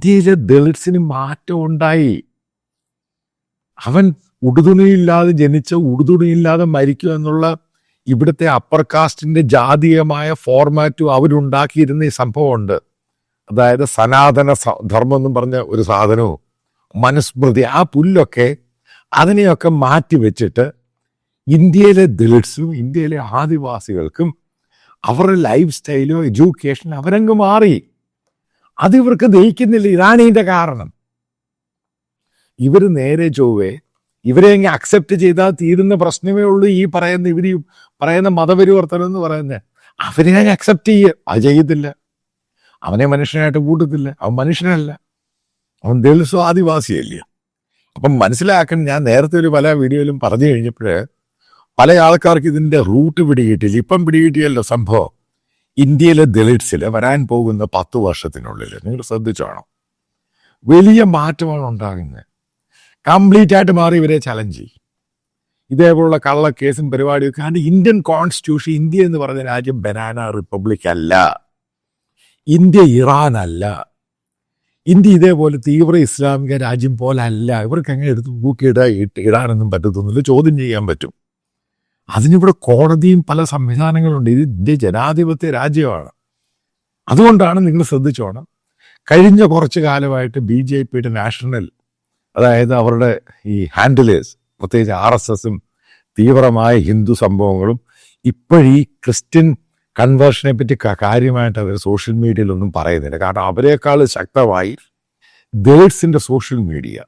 ഇന്ത്യയിലെ ദളിത്സിന് മാറ്റം ഉണ്ടായി. അവൻ ഉടുതുണിയില്ലാതെ ജനിച്ച ഉടുതുണിയില്ലാതെ മരിക്കും എന്നുള്ള ഇവിടുത്തെ അപ്പർ കാസ്റ്റിന്റെ ജാതീയമായ ഫോർമാറ്റും അവരുണ്ടാക്കിയിരുന്ന ഈ സംഭവമുണ്ട്. അതായത് സനാതന ധർമ്മം എന്നും പറഞ്ഞ ഒരു സാധനവും മനുസ്മൃതി ആ പുല്ലൊക്കെ അതിനെയൊക്കെ മാറ്റി വെച്ചിട്ട് ഇന്ത്യയിലെ ദളിത്സും ഇന്ത്യയിലെ ആദിവാസികൾക്കും അവരുടെ ലൈഫ് സ്റ്റൈലോ എഡ്യൂക്കേഷനോ അവരങ്ങ് മാറി. അത് ഇവർക്ക് ദഹിക്കുന്നില്ല. ഇതാണ് ഇതിന്റെ കാരണം. ഇവർ നേരെ ചൊവ്വേ ഇവരെ അങ്ങ് അക്സെപ്റ്റ് ചെയ്താൽ തീരുന്ന പ്രശ്നമേ ഉള്ളൂ ഈ പറയുന്ന ഇവർ പറയുന്ന മതപരിവർത്തനം എന്ന് പറയുന്നത്. അവരെ അങ്ങ് അക്സെപ്റ്റ് ചെയ്യുക അത് ചെയ്യത്തില്ല. അവനെ മനുഷ്യനായിട്ട് കൂട്ടത്തില്ല. അവൻ മനുഷ്യനല്ല. അവൻ ദളിതോ ആദിവാസിയല്ലേ. അപ്പം മനസ്സിലാക്കാൻ ഞാൻ നേരത്തെ ഒരു പല വീഡിയോയിലും പറഞ്ഞു കഴിഞ്ഞപ്പോഴേ പല ആൾക്കാർക്ക് ഇതിന്റെ റൂട്ട് പിടികിട്ടില്ല ഇപ്പം പിടികിട്ടിയല്ലോ സംഭവം. ഇന്ത്യയിലെ ദളിറ്റ്സിൽ വരാൻ പോകുന്ന പത്ത് വർഷത്തിനുള്ളിൽ നിങ്ങൾ ശ്രദ്ധിച്ചാണോ വലിയ മാറ്റമാണ് ഉണ്ടാകുന്നത്. കംപ്ലീറ്റ് ആയിട്ട് മാറി ഇവരെ ചലഞ്ച് ചെയ്യും. ഇതേപോലുള്ള കള്ളക്കേസും കേസും പരിപാടിയും കാരണം ഇന്ത്യൻ കോൺസ്റ്റിറ്റ്യൂഷൻ ഇന്ത്യ എന്ന് പറഞ്ഞ രാജ്യം ബനാന റിപ്പബ്ലിക് അല്ല. ഇന്ത്യ ഇറാൻ അല്ല. ഇന്ത്യ ഇതേപോലെ തീവ്ര ഇസ്ലാമിക രാജ്യം പോലെ അല്ല. ഇവർക്ക് അങ്ങനെ എടുത്ത് തൂക്കിയിടാ ഇട്ട് ഇടാനൊന്നും പറ്റത്തൊന്നുമില്ല. ചോദ്യം ചെയ്യാൻ പറ്റും. അതിനിവിടെ കോടതിയും പല സംവിധാനങ്ങളുണ്ട്. ഇത് ജനാധിപത്യ രാജ്യമാണ്. അതുകൊണ്ടാണ് നിങ്ങൾ ശ്രദ്ധിച്ചോണം. കഴിഞ്ഞ കുറച്ച് കാലമായിട്ട് ബി ജെ പിയുടെ നാഷണൽ അതായത് അവരുടെ ഈ ഹാൻഡിലേഴ്സ് പ്രത്യേകിച്ച് ആർ എസ് എസും തീവ്രമായ ഹിന്ദു സംഭവങ്ങളും ഇപ്പോഴീ ക്രിസ്ത്യൻ കൺവേർഷനെ പറ്റി കാര്യമായിട്ട് അവർ സോഷ്യൽ മീഡിയയിലൊന്നും പറയുന്നില്ല. കാരണം അവരെക്കാൾ ശക്തമായി ദളിറ്റ്സിന്റെ സോഷ്യൽ മീഡിയ